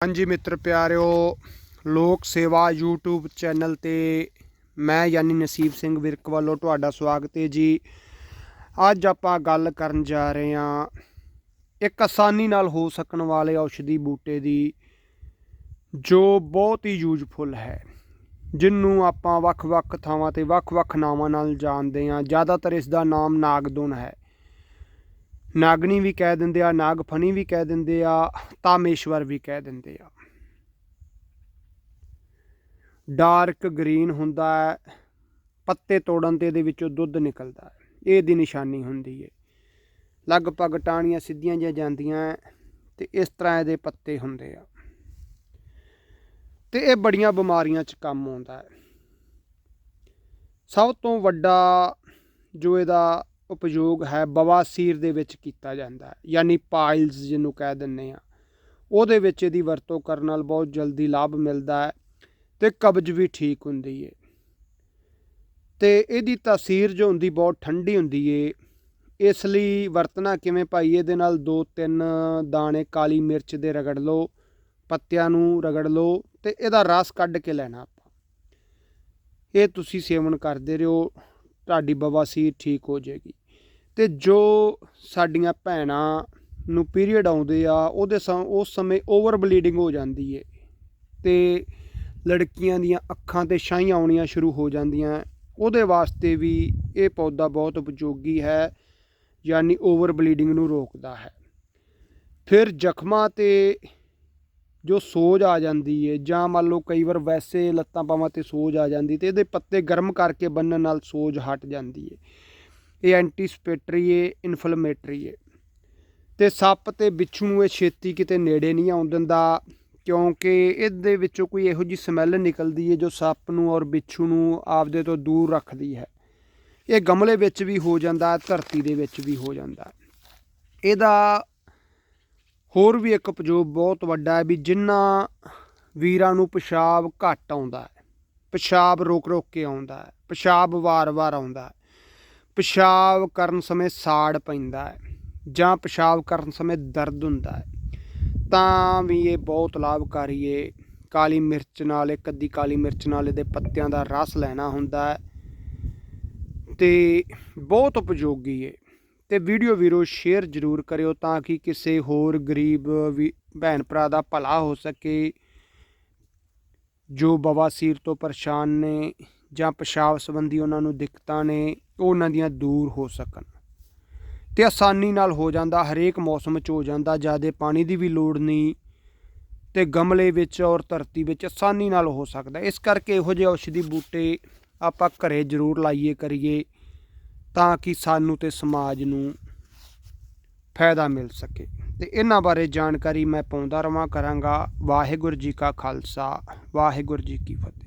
ਹਾਂਜੀ ਮਿੱਤਰ ਪਿਆਰਿਓ, ਲੋਕ ਸੇਵਾ YouTube ਚੈਨਲ ਤੇ ਮੈਂ ਯਾਨੀ ਨਸੀਬ ਸਿੰਘ ਵਿਰਕ ਵੱਲੋਂ ਤੁਹਾਡਾ ਸਵਾਗਤ ਹੈ ਜੀ। ਅੱਜ ਆਪਾਂ ਗੱਲ ਕਰਨ ਜਾ ਰਹੇ ਹਾਂ ਇੱਕ ਆਸਾਨੀ ਨਾਲ ਹੋ ਸਕਣ ਵਾਲੇ ਔਸ਼ਧੀ ਬੂਟੇ ਦੀ, ਜੋ ਬਹੁਤ ਹੀ ਯੂਜ਼ਫੁਲ ਹੈ ਜਿਹਨੂੰ ਆਪਾਂ ਵੱਖ-ਵੱਖ ਥਾਵਾਂ ਤੇ ਵੱਖ-ਵੱਖ ਨਾਵਾਂ ਨਾਲ ਜਾਣਦੇ ਹਾਂ। ਜ਼ਿਆਦਾਤਰ ਇਸ ਦਾ ਨਾਮ ਨਾਗਦੋਨ ਹੈ। ਨਾਗਣੀ ਵੀ ਕਹਿ ਦਿੰਦੇ ਆ ਨਾਗਫਣੀ ਵੀ ਕਹਿ ਦਿੰਦੇ ਆ, ਤਾਮੇਸ਼ਵਰ ਵੀ ਕਹਿ ਦਿੰਦੇ ਆ। ਡਾਰਕ ਗ੍ਰੀਨ ਹੁੰਦਾ ਹੈ, ਪੱਤੇ ਤੋੜਨ ਤੇ ਇਹਦੇ ਵਿੱਚੋਂ ਦੁੱਧ ਨਿਕਲਦਾ ਹੈ, ਇਹ ਦੀ ਨਿਸ਼ਾਨੀ ਹੁੰਦੀ ਹੈ। ਲਗਭਗ ਟਾਹਣੀਆਂ ਸਿੱਧੀਆਂ ਜਿਹੀਆਂ ਜਾਂਦੀਆਂ ਹੈ ਤੇ ਇਸ ਤਰ੍ਹਾਂ ਇਹਦੇ ਪੱਤੇ ਹੁੰਦੇ ਆ। ਤੇ ਇਹ ਬੜੀਆਂ ਬਿਮਾਰੀਆਂ 'ਚ ਕੰਮ ਆਉਂਦਾ ਹੈ। ਸਭ ਤੋਂ ਵੱਡਾ ਜੋ ਇਹਦਾ ਉਪਯੋਗ ਹੈ, ਬਵਾਸੀਰ ਦੇ ਵਿੱਚ ਕੀਤਾ ਜਾਂਦਾ ਹੈ, ਯਾਨੀ ਪਾਈਲਸ ਜਿਹਨੂੰ ਕਹਿ ਦਿੰਨੇ ਆ ਉਹਦੇ ਵਿੱਚ ਇਹਦੀ ਵਰਤੋਂ ਕਰਨ ਨਾਲ ਬਹੁਤ ਜਲਦੀ ਲਾਭ ਮਿਲਦਾ ਹੈ ਤੇ ਕਬਜ਼ ਵੀ ਠੀਕ ਹੁੰਦੀ ਏ। ਤੇ ਇਹਦੀ ਤਾਸੀਰ ਜੋ ਹੁੰਦੀ, ਬਹੁਤ ਠੰਡੀ ਹੁੰਦੀ ਏ। ਇਸ ਲਈ ਵਰਤਣਾ ਕਿਵੇਂ ਭਾਈ? ਇਹਦੇ ਨਾਲ ਦੋ ਤਿੰਨ ਦਾਣੇ ਕਾਲੀ ਮਿਰਚ ਦੇ ਰਗੜ ਲਓ, ਪੱਤਿਆਂ ਨੂੰ ਰਗੜ ਲਓ ਤੇ ਇਹਦਾ ਰਸ ਕੱਢ ਕੇ ਲੈਣਾ ਆਪਾਂ। ਇਹ ਤੁਸੀਂ ਸੇਵਨ ਕਰਦੇ ਰਹੋ। ਤੁਹਾਡੀ ਬਵਾਸੀਰ ਠੀਕ ਹੋ ਜਾਏਗੀ। ਤੇ ਜੋ ਸਾਡੀਆਂ ਭੈਣਾਂ ਨੂੰ ਪੀਰੀਅਡ ਆਉਂਦੇ ਆ, ਉਹਦੇ ਸਮ ਉਸ ਸਮੇਂ ਓਵਰ ਬਲੀਡਿੰਗ ਹੋ ਜਾਂਦੀ ਏ। ਤੇ ਲੜਕੀਆਂ ਦੀਆਂ ਅੱਖਾਂ ਤੇ ਛਾਈਆਂ ਆਉਣੀਆਂ ਸ਼ੁਰੂ ਹੋ ਜਾਂਦੀਆਂ। ਉਹਦੇ ਵਾਸਤੇ ਵੀ ਇਹ ਪੌਦਾ ਬਹੁਤ ਉਪਯੋਗੀ ਹੈ, ਯਾਨੀ ਓਵਰ ਬਲੀਡਿੰਗ ਨੂੰ ਰੋਕਦਾ ਹੈ। ਫਿਰ ਜ਼ਖਮਾਂ ਤੇ ਜੋ ਸੋਜ ਆ ਜਾਂਦੀ ਏ, ਜਾਂ ਮੰਨ ਲਓ ਕਈ ਵਾਰ ਵੈਸੇ ਲੱਤਾਂ ਪਾਵਾਂ ਤੇ ਸੋਜ ਆ ਜਾਂਦੀ ਤੇ ਇਹਦੇ ਪੱਤੇ ਗਰਮ ਕਰਕੇ ਬੰਨਣ ਨਾਲ ਸੋਜ ਹਟ ਜਾਂਦੀ ਏ। ਇਹ ਐਂਟੀਸਪੇਟਰੀ ਏ ਇਨਫਲੇਮੇਟਰੀ ਏ। ਤੇ ਸੱਪ ਤੇ ਬਿੱਛੂ ਨੂੰ ਇਹ ਛੇਤੀ ਕਿਤੇ ਨੇੜੇ ਨਹੀਂ ਆਉਣ ਦਿੰਦਾ ਕਿਉਂਕਿ ਇਹਦੇ ਵਿੱਚੋਂ ਕੋਈ ਇਹੋ ਜੀ ਸਮੈਲ ਨਿਕਲਦੀ ਏ ਜੋ ਸੱਪ ਨੂੰ ਔਰ ਬਿੱਛੂ ਨੂੰ ਆਪਦੇ ਤੋਂ ਦੂਰ ਰੱਖਦੀ ਹੈ। ਇਹ ਗਮਲੇ ਵਿੱਚ ਵੀ ਹੋ ਜਾਂਦਾ, ਧਰਤੀ ਦੇ ਵਿੱਚ ਵੀ ਹੋ ਜਾਂਦਾ। ਇਹਦਾ ਹੋਰ ਵੀ ਇੱਕ ਉਪਯੋਗ ਬਹੁਤ ਵੱਡਾ ਹੈ ਵੀ ਜਿਨ੍ਹਾਂ ਵੀਰਾਂ ਨੂੰ ਪਿਸ਼ਾਬ ਘੱਟ ਆਉਂਦਾ ਹੈ। ਪਿਸ਼ਾਬ ਰੋਕ ਰੋਕ ਕੇ ਆਉਂਦਾ ਹੈ। ਪਿਸ਼ਾਬ ਵਾਰ-ਵਾਰ ਆਉਂਦਾ ਹੈ। ਪਿਸ਼ਾਬ ਕਰਨ ਸਮੇਂ ਸਾੜ ਪੈਂਦਾ ਹੈ ਜਾਂ ਪਿਸ਼ਾਬ ਕਰਨ ਸਮੇਂ ਦਰਦ ਹੁੰਦਾ ਹੈ। ਤਾਂ ਵੀ ਇਹ ਬਹੁਤ ਲਾਭਕਾਰੀ ਏ ਕਾਲੀ ਮਿਰਚ ਨਾਲ ਇੱਕ ਅੱਧੀ ਕਾਲੀ ਮਿਰਚ ਨਾਲ ਇਹਦੇ ਪੱਤਿਆਂ ਦਾ ਰਸ ਲੈਣਾ ਹੁੰਦਾ ਹੈ ਤੇ ਬਹੁਤ ਉਪਯੋਗੀ ਏ ਤੇ ਵੀਡੀਓ ਵੀਰੋ ਸ਼ੇਅਰ ਜ਼ਰੂਰ ਕਰਿਓ ਤਾਂ ਕਿ ਕਿਸੇ ਹੋਰ ਗਰੀਬ ਵੀ ਭੈਣ ਭਰਾ ਦਾ ਭਲਾ ਹੋ ਸਕੇ, ਜੋ ਬਵਾਸੀਰ ਤੋਂ ਪਰੇਸ਼ਾਨ ਨੇ ਜਾਂ ਪਿਸ਼ਾਬ ਸੰਬੰਧੀ ਉਹਨਾਂ ਨੂੰ ਦਿੱਕਤਾਂ ਨੇ, ਉਹ ਉਹਨਾਂ ਦੀਆਂ ਦੂਰ ਹੋ ਸਕਣ। ਤੇ ਆਸਾਨੀ ਨਾਲ ਹੋ ਜਾਂਦਾ, ਹਰੇਕ ਮੌਸਮ 'ਚ ਹੋ ਜਾਂਦਾ, ਜ਼ਿਆਦਾ ਪਾਣੀ ਦੀ ਵੀ ਲੋੜ ਨਹੀਂ ਤੇ ਗਮਲੇ ਵਿੱਚ ਔਰ ਧਰਤੀ ਵਿੱਚ ਆਸਾਨੀ ਨਾਲ ਹੋ ਸਕਦਾ। ਇਸ ਕਰਕੇ ਇਹੋ ਜਿਹੇ ਔਸ਼ਧੀ ਬੂਟੇ ਆਪਾਂ ਘਰੇ ਜ਼ਰੂਰ ਲਾਈਏ, ਕਰੀਏ। ਤਾਂ ਕਿ ਸਾਨੂੰ ਤੇ ਸਮਾਜ ਨੂੰ ਫਾਇਦਾ ਮਿਲ ਸਕੇ। ਤੇ ਇਹਨਾਂ ਬਾਰੇ ਜਾਣਕਾਰੀ ਮੈਂ ਪਾਉਂਦਾ ਰਵਾਂ ਕਰਾਂਗਾ। ਵਾਹਿਗੁਰੂ ਜੀ ਕਾ ਖਾਲਸਾ, ਵਾਹਿਗੁਰੂ ਜੀ ਕੀ ਫਤਿਹ।